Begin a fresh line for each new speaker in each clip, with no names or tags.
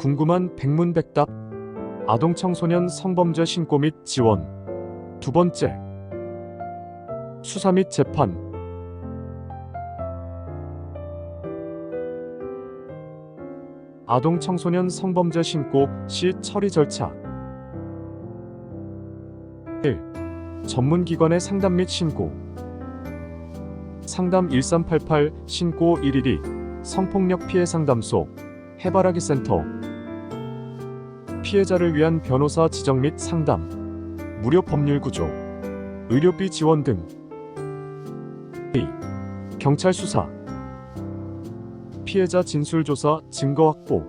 궁금한 백문백답 아동 청소년 성범죄 신고 및 지원. 두 번째 수사 및 재판. 아동 청소년 성범죄 신고 시 처리 절차. 1. 전문기관의 상담 및 신고. 상담 1388 신고 112 성폭력 피해 상담소 해바라기 센터 피해자를 위한 변호사 지정 및 상담 무료 법률 구조 의료비 지원 등. 2. 경찰 수사. 피해자 진술 조사 증거 확보.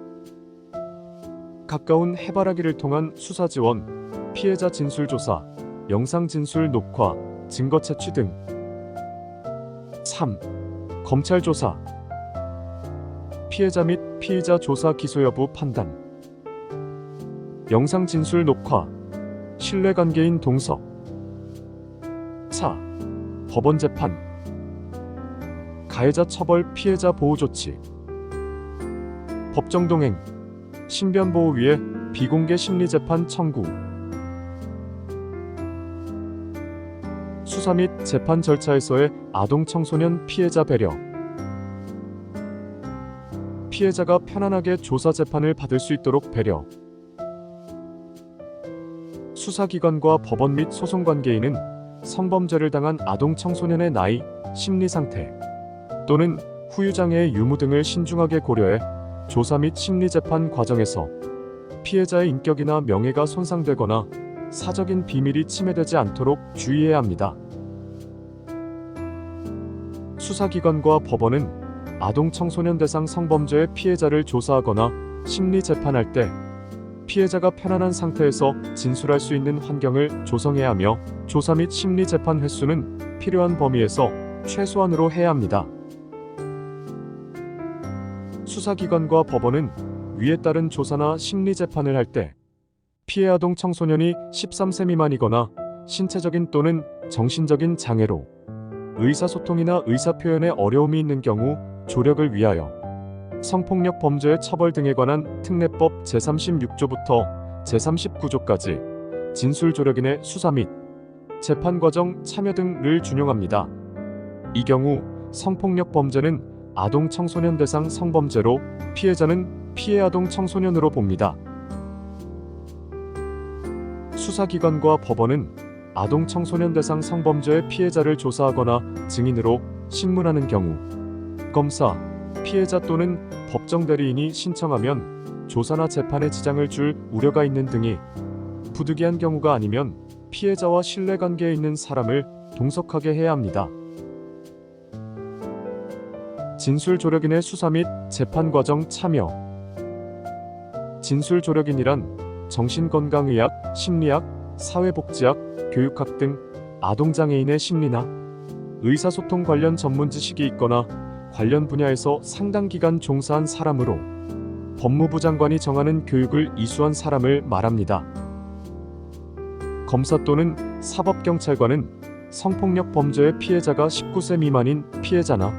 가까운 해바라기를 통한 수사 지원 피해자 진술 조사 영상 진술 녹화 증거 채취 등. 3. 검찰 조사. 피해자 및 피의자 조사 기소 여부 판단 영상 진술 녹화. 신뢰관계인 동석 4. 법원 재판. 가해자 처벌 피해자 보호 조치. 법정 동행. 신변 보호 위해 비공개 심리 재판 청구. 수사 및 재판 절차에서의 아동 청소년 피해자 배려. 피해자가 편안하게 조사 재판을 받을 수 있도록 배려 수사기관과 법원 및 소송 관계인은 성범죄를 당한 아동 청소년의 나이, 심리 상태 또는 후유장애의 유무 등을 신중하게 고려해 조사 및 심리 재판 과정에서 피해자의 인격이나 명예가 손상되거나 사적인 비밀이 침해되지 않도록 주의해야 합니다. 수사기관과 법원은 아동 청소년 대상 성범죄의 피해자를 조사하거나 심리 재판할 때 피해자가 편안한 상태에서 진술할 수 있는 환경을 조성해야 하며 조사 및 심리 재판 횟수는 필요한 범위에서 최소한으로 해야 합니다. 수사기관과 법원은 위에 따른 조사나 심리 재판을 할 때 피해 아동 청소년이 13세 미만이거나 신체적인 또는 정신적인 장애로 의사소통이나 의사표현에 어려움이 있는 경우 조력을 위하여 성폭력 범죄의 처벌 등에 관한 특례법 제36조부터 제39조까지 진술 조력인의 수사 및 재판 과정 참여 등을 준용합니다. 이 경우 성폭력 범죄는 아동 청소년 대상 성범죄로 피해자는 피해 아동 청소년으로 봅니다. 수사기관과 법원은 아동 청소년 대상 성범죄의 피해자를 조사하거나 증인으로 신문하는 경우 검사, 피해자 또는 법정 대리인이 신청하면 조사나 재판에 지장을 줄 우려가 있는 등이 부득이한 경우가 아니면 피해자와 신뢰관계에 있는 사람을 동석하게 해야 합니다. 진술 조력인의 수사 및 재판 과정 참여 진술 조력인이란 정신건강의학, 심리학, 사회복지학, 교육학 등 아동장애인의 심리나 의사소통 관련 전문 지식이 있거나 관련 분야에서 상당 기간 종사한 사람으로 법무부 장관이 정하는 교육을 이수한 사람을 말합니다. 검사 또는 사법경찰관은 성폭력 범죄의 피해자가 19세 미만인 피해자나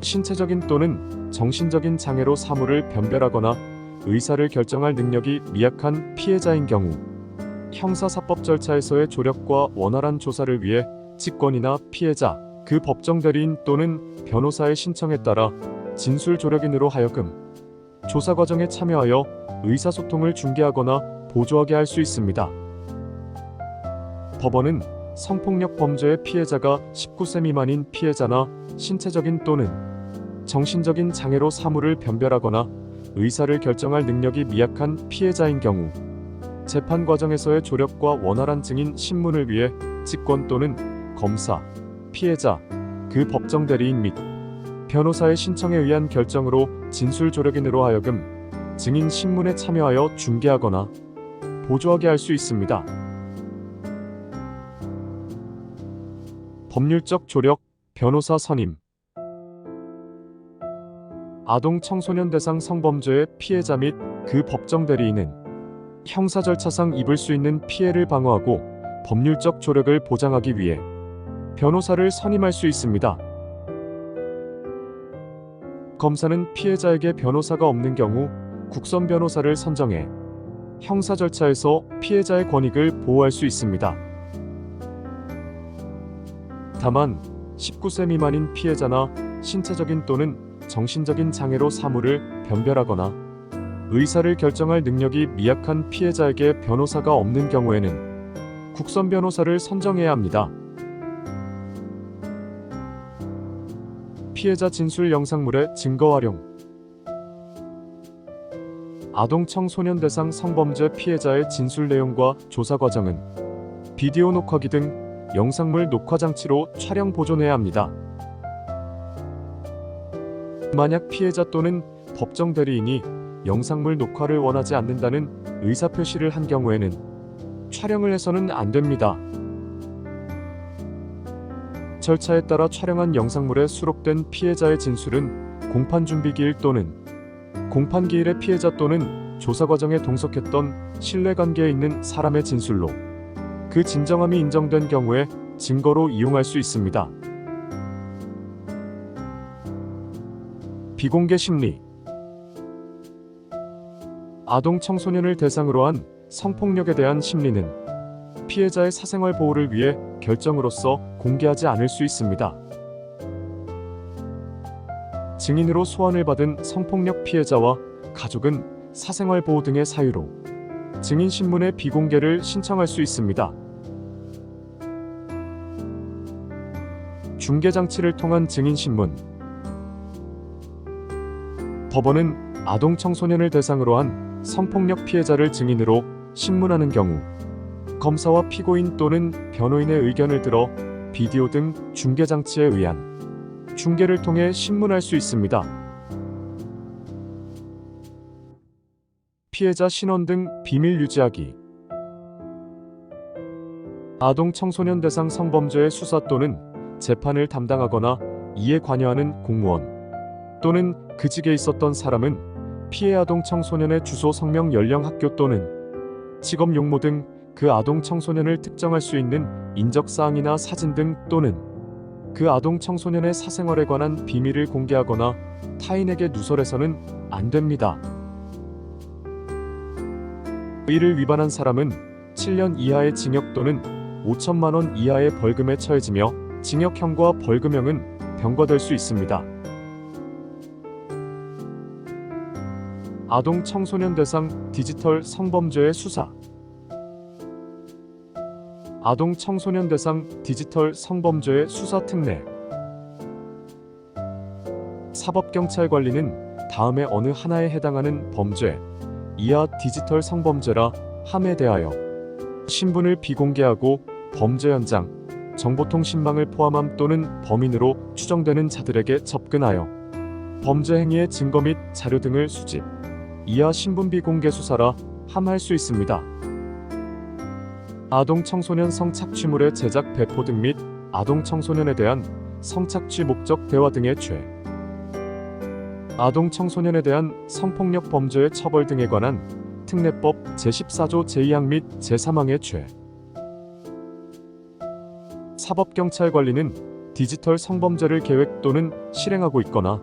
신체적인 또는 정신적인 장애로 사물을 변별하거나 의사를 결정할 능력이 미약한 피해자인 경우 형사사법 절차에서의 조력과 원활한 조사를 위해 직권이나 피해자, 그 법정 대리인 또는 변호사의 신청에 따라 진술 조력인으로 하여금 조사 과정에 참여하여 의사소통을 중개하거나 보조하게 할 수 있습니다. 법원은 성폭력 범죄의 피해자가 19세 미만인 피해자나 신체적인 또는 정신적인 장애로 사물을 변별하거나 의사를 결정할 능력이 미약한 피해자인 경우 재판 과정에서의 조력과 원활한 증인 신문을 위해 직권 또는 검사, 피해자, 그 법정 대리인 및 변호사의 신청에 의한 결정으로 진술 조력인으로 하여금 증인 신문에 참여하여 중개하거나 보조하게 할 수 있습니다. 법률적 조력, 변호사 선임 아동 청소년 대상 성범죄의 피해자 및 그 법정 대리인은 형사 절차상 입을 수 있는 피해를 방어하고 법률적 조력을 보장하기 위해 변호사를 선임할 수 있습니다. 검사는 피해자에게 변호사가 없는 경우 국선 변호사를 선정해 형사 절차에서 피해자의 권익을 보호할 수 있습니다. 다만 19세 미만인 피해자나 신체적인 또는 정신적인 장애로 사무를 변별하거나 의사를 결정할 능력이 미약한 피해자에게 변호사가 없는 경우에는 국선 변호사를 선정해야 합니다. 피해자 진술 영상물의 증거 활용 아동 청소년 대상 성범죄 피해자의 진술 내용과 조사 과정은 비디오 녹화기 등 영상물 녹화 장치로 촬영 보존해야 합니다. 만약 피해자 또는 법정 대리인이 영상물 녹화를 원하지 않는다는 의사 표시를 한 경우에는 촬영을 해서는 안 됩니다. 절차에 따라 촬영한 영상물에 수록된 피해자의 진술은 공판 준비기일 또는 공판 기일의 피해자 또는 조사 과정에 동석했던 신뢰관계에 있는 사람의 진술로 그 진정함이 인정된 경우에 증거로 이용할 수 있습니다. 비공개 심리 아동 청소년을 대상으로 한 성폭력에 대한 심리는 피해자의 사생활 보호를 위해 결정으로서 공개하지 않을 수 있습니다. 증인으로 소환을 받은 성폭력 피해자와 가족은 사생활 보호 등의 사유로 증인 신문의 비공개를 신청할 수 있습니다. 중개 장치를 통한 증인 신문 법원은 아동 청소년을 대상으로 한 성폭력 피해자를 증인으로 신문하는 경우 검사와 피고인 또는 변호인의 의견을 들어 비디오 등 중개 장치에 의한 중개를 통해 신문할 수 있습니다. 피해자 신원 등 비밀 유지하기 아동 청소년 대상 성범죄의 수사 또는 재판을 담당하거나 이에 관여하는 공무원 또는 그 직에 있었던 사람은 피해 아동 청소년의 주소 성명 연령 학교 또는 직업 용모 등 그 아동 청소년을 특정할 수 있는 인적 사항이나 사진 등 또는 그 아동 청소년의 사생활에 관한 비밀을 공개하거나 타인에게 누설해서는 안 됩니다. 이를 위반한 사람은 7년 이하의 징역 또는 5천만 원 이하의 벌금에 처해지며 징역형과 벌금형은 병과될 수 있습니다. 아동 청소년 대상 디지털 성범죄의 수사 아동 청소년 대상 디지털 성범죄의 수사 특례 사법경찰관리는 다음에 어느 하나에 해당하는 범죄 이하 디지털 성범죄라 함에 대하여 신분을 비공개하고 범죄 현장, 정보통신망을 포함함 또는 범인으로 추정되는 자들에게 접근하여 범죄 행위의 증거 및 자료 등을 수집, 이하 신분 비공개 수사라 함할 수 있습니다. 아동 청소년 성착취물의 제작 배포 등 및 아동 청소년에 대한 성착취 목적 대화 등의 죄. 아동 청소년에 대한 성폭력 범죄의 처벌 등에 관한 특례법 제14조 제2항 및 제3항의 죄. 사법경찰 관리는 디지털 성범죄를 계획 또는 실행하고 있거나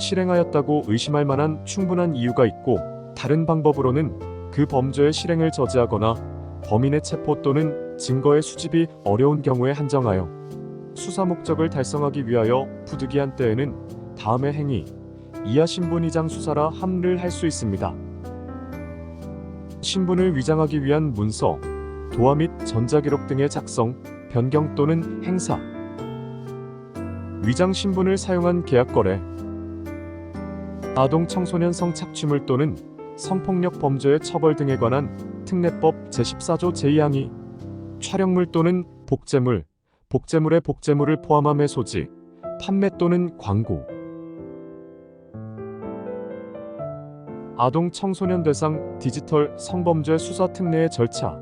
실행하였다고 의심할 만한 충분한 이유가 있고 다른 방법으로는 그 범죄의 실행을 저지하거나 범인의 체포 또는 증거의 수집이 어려운 경우에 한정하여 수사 목적을 달성하기 위하여 부득이한 때에는 다음의 행위 이하 신분 위장 수사라 함를 할 수 있습니다. 신분을 위장하기 위한 문서, 도화 및 전자기록 등의 작성, 변경 또는 행사, 위장 신분을 사용한 계약 거래, 아동 청소년 성 착취물 또는 성폭력 범죄의 처벌 등에 관한 특례법 제14조 제2항이 촬영물 또는 복제물, 복제물의 복제물을 포함함의 소지, 판매 또는 광고, 아동 청소년 대상 디지털 성범죄 수사 특례의 절차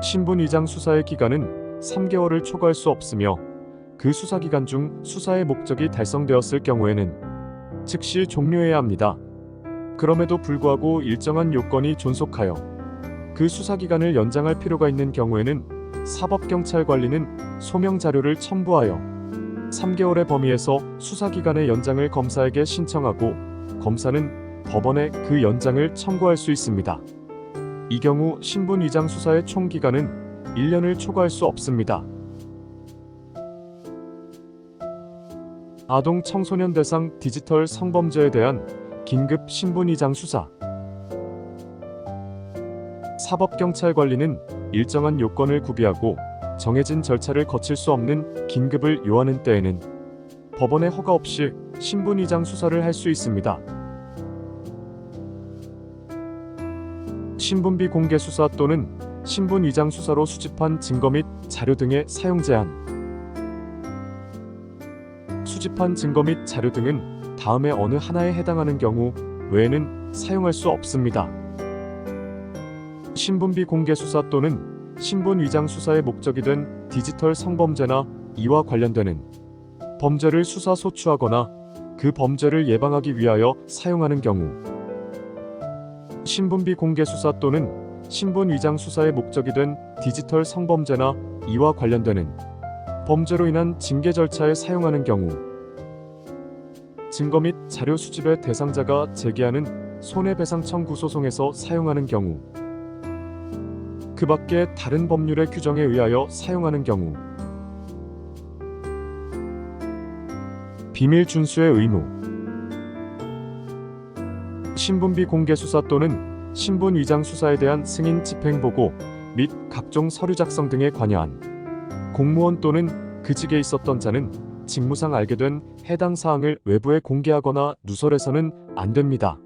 신분 위장 수사의 기간은 3개월을 초과할 수 없으며 그 수사 기간 중 수사의 목적이 달성되었을 경우에는 즉시 종료해야 합니다. 그럼에도 불구하고 일정한 요건이 존속하여 그 수사 기간을 연장할 필요가 있는 경우에는 사법경찰관리는 소명 자료를 첨부하여 3개월의 범위에서 수사 기간의 연장을 검사에게 신청하고 검사는 법원에 그 연장을 청구할 수 있습니다. 이 경우 신분 위장 수사의 총 기간은 1년을 초과할 수 없습니다. 아동 청소년 대상 디지털 성범죄에 대한 긴급 신분 위장 수사 사법경찰 관리는 일정한 요건을 구비하고 정해진 절차를 거칠 수 없는 긴급을 요하는 때에는 법원의 허가 없이 신분 위장 수사를 할 수 있습니다. 신분비 공개 수사 또는 신분 위장 수사로 수집한 증거 및 자료 등의 사용 제한. 수집한 증거 및 자료 등은 다음에 어느 하나에 해당하는 경우 외에는 사용할 수 없습니다. 신분비 공개 수사 또는 신분 위장 수사의 목적이 된 디지털 성범죄나 이와 관련되는 범죄를 수사 소추하거나 그 범죄를 예방하기 위하여 사용하는 경우 신분비 공개 수사 또는 신분 위장 수사의 목적이 된 디지털 성범죄나 이와 관련되는 범죄로 인한 징계 절차에 사용하는 경우 증거 및 자료 수집의 대상자가 제기하는 손해배상 청구 소송에서 사용하는 경우 그 밖에 다른 법률의 규정에 의하여 사용하는 경우 비밀 준수의 의무 신분비 공개 수사 또는 신분 위장 수사에 대한 승인 집행 보고 및 각종 서류 작성 등에 관여한 공무원 또는 그 직에 있었던 자는 직무상 알게 된 해당 사항을 외부에 공개하거나 누설해서는 안 됩니다.